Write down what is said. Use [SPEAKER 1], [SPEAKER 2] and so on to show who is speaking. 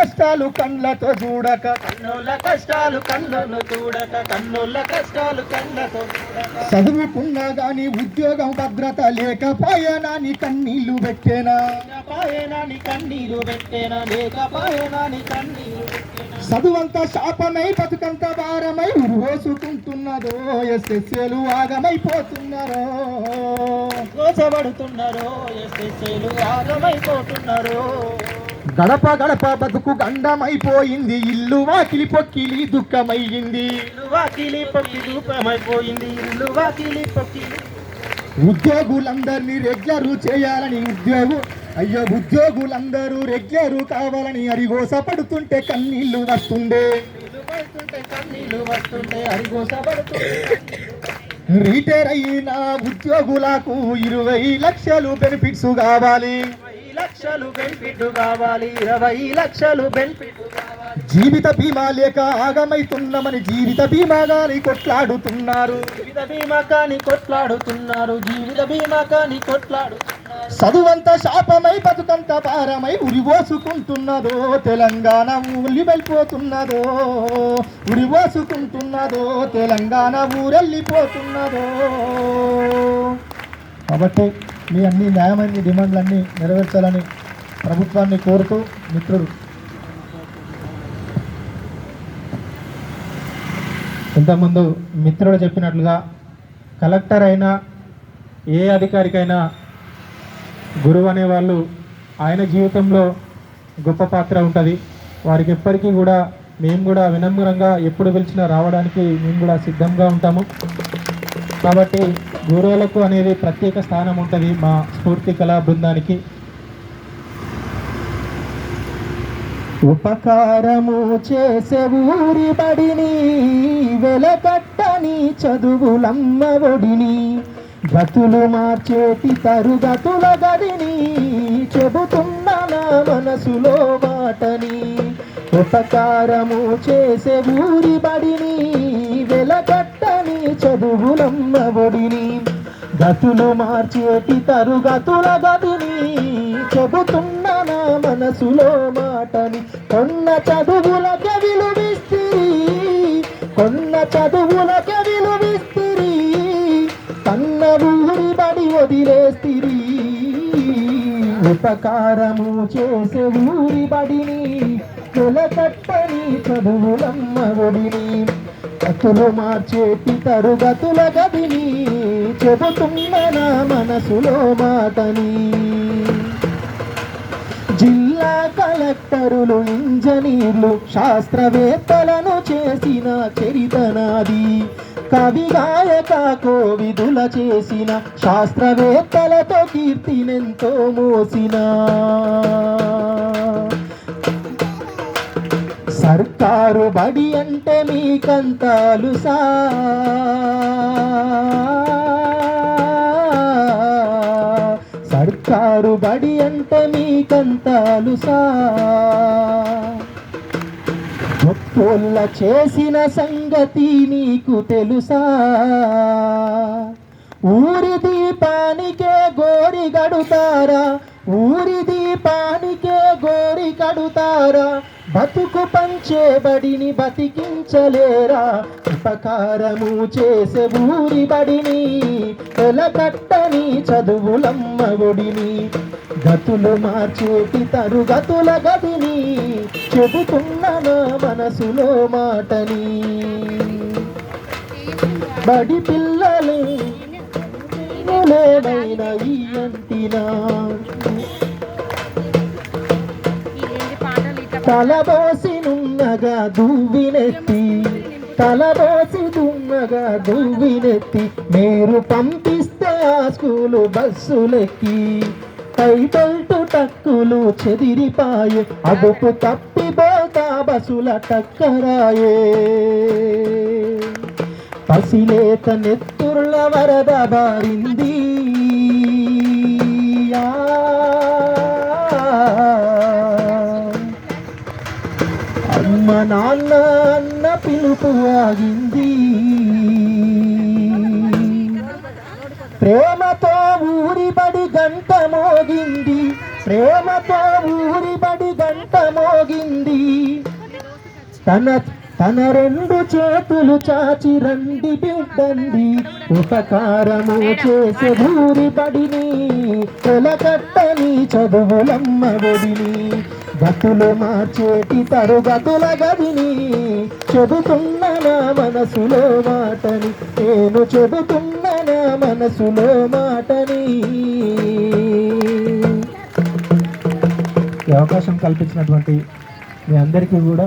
[SPEAKER 1] కష్టాలు కండ్లతో చూడక.
[SPEAKER 2] కన్నుల కష్టాలు కన్నులు చూడక కన్నుల కష్టాలు కళ్ళతో
[SPEAKER 1] చదువుకున్నా గాని ఉద్యోగం భద్రత లేకపోయానని కన్నీళ్ళు పెట్టేనా?
[SPEAKER 2] లేకపాయనాని కన్నీరు పెట్టేనా? కన్నీరు పెట్టేనా?
[SPEAKER 1] చదువంతా శాపమై బతుకంత భారమై ఉరువోసుకుంటున్నదో ఎస్ఎస్ఏలు ఆగమైపోతున్నారో.
[SPEAKER 2] కోసబడుతున్నారో ఎస్ఎస్ఏలు ఆగమైపోతున్నారో.
[SPEAKER 1] గడప గడప బతుకు గండమైపోయింది ఇల్లు వాకిలి పొక్కిలి దుఃఖమయ్యింది
[SPEAKER 2] ఇల్లు వాకిలి పొక్కి రూపమైపోయింది ఇల్లు వాకిలి పొక్కి.
[SPEAKER 1] ఉద్యోగులందరినీ రెగ్యులరు చేయాలని ఉద్యోగు అయ్యో ఉద్యోగులందరూ రెగ్యులరు కావాలని అరిగోస పడుతుంటే కన్నీళ్ళు వస్తుండే
[SPEAKER 2] పడుతుంటే కన్నీళ్ళు వస్తుంటే అరిగోసబడుతుంటే
[SPEAKER 1] రిటైర్ అయిన ఉద్యోగులకు ఇరవై లక్షలు బెనిఫిట్స్ కావాలి.
[SPEAKER 2] లక్షలు బెనిఫిట్ కావాలి ఇరవై లక్షలు బెనిఫిట్ కావాలి.
[SPEAKER 1] జీవిత బీమా లేక ఆగమైతున్నామని జీవిత బీమా గాని కొట్లాడుతున్నారు.
[SPEAKER 2] జీవిత బీమా కానీ కొట్లాడుతున్నారు జీవిత బీమా కానీ కొట్లాడుతున్నారు
[SPEAKER 1] చదువంతా శాపమై బతుకంత భారమై ఉరివోసుకుంటున్నదో తెలంగాణ ఊళ్ళి వెళ్ళిపోతున్నదో ఉరివోసుకుంటున్నదో తెలంగాణ ఊరెళ్ళిపోతున్నదో కాబట్టి మీ అన్ని న్యాయమైన డిమాండ్లన్నీ నెరవేర్చాలని ప్రభుత్వాన్ని కోరుతూ మిత్రుడు. ఇంతకుముందు మిత్రుడు చెప్పినట్లుగా కలెక్టర్ అయినా ఏ అధికారికైనా గురువు అనేవాళ్ళు ఆయన జీవితంలో గొప్ప పాత్ర ఉంటుంది. వారికి ఎప్పటికీ కూడా మేము కూడా వినమ్రంగా ఎప్పుడు పిలిచినా రావడానికి మేము కూడా సిద్ధంగా ఉంటాము. కాబట్టి గురువులకు అనేది ప్రత్యేక స్థానం ఉంటుంది మా స్ఫూర్తి కళా బృందానికి. ఉపకారము చేసే ఊరి బడిని వెలకట్టని చదువులమ్మ ఒడిని. గతులు మార్చేటి తరుగతుల గదిని చెబుతున్న నా మనసులో మాటని ఉపకారము చేసే ఊరి బడిని వెలగట్టని చదువులమ్మ ఒడిని. గతులు మార్చేటి తరుగతుల గదిని చెబుతున్న నా మనసులో మాటని. కొన్న చదువుల కన్న ఊరి బడి వదిలేస్తిరి ఉపకారము చేసే ఊరి బడిని కులకట్టని చదువులమ్మ ఒడిని. కతులు మార్చేటి తరుగతుల గదిని చెబుతున్న నా మనసులో మాటని. జిల్లా కలెక్టరులు ఇంజనీర్లు శాస్త్రవేత్తలను చేసిన చరితనాది. కవి గాయక కోవిదుల చేసిన శాస్త్రవేత్తలతో కీర్తినెంతో మోసిన. సర్కారు బడి అంటే మీకంతాలు సా. సర్కారు బడి అంటే మీకంతాలు సా. పొల్ల చేసిన సంగతి నీకు తెలుసా? ఊరి దీపానికే గోరి గడుతారా ఊరి దీపానికే గోరి కడుతారా? బతుకు పంచేబడిని బతికించలేరా? ఉపకారము చేసే ఊరి బడిని ఎలకట్టని చదువులమ్మ ఒడిని. గతులు మార్చేటి తరుగతుల గదిని చెబుతున్న నా మనసులో మాటని బడి పిల్లలే లేడైన ఈ అంటినా. తలబోసి నున్నగా దువ్వినెత్తి తలబోసి దున్నగా దువ్వినెత్తి మీరు పంపిస్తే ఆ స్కూలు బస్సులెక్కి. టైటల్టు టక్కులు చెదిరిపాయే అదుపు తప్ప బస్సుల టక్కరాయే. పసిలేత నెత్తుర్ల వరద బారింది. అమ్మ నాన్న అన్న పిలుపు ఆగింది. ప్రేమతో ఊరిబడి గంట మోగింది. ప్రేమతో ఊరిబడి గంట మోగింది. తన తన రెండు చేతులు చాచి రండి బిడ్డండి. ఉపకారము చేసే భూరి పడిని తొలకట్టని చదువులమ్మ ఒడిని గతులు మార్చేటి తరుగతుల గదిని చెబుతున్న నా మనసులో మాటని నేను చెబుతున్న నా మనసులో మాటని. అవకాశం కల్పించినటువంటి మీ అందరికీ కూడా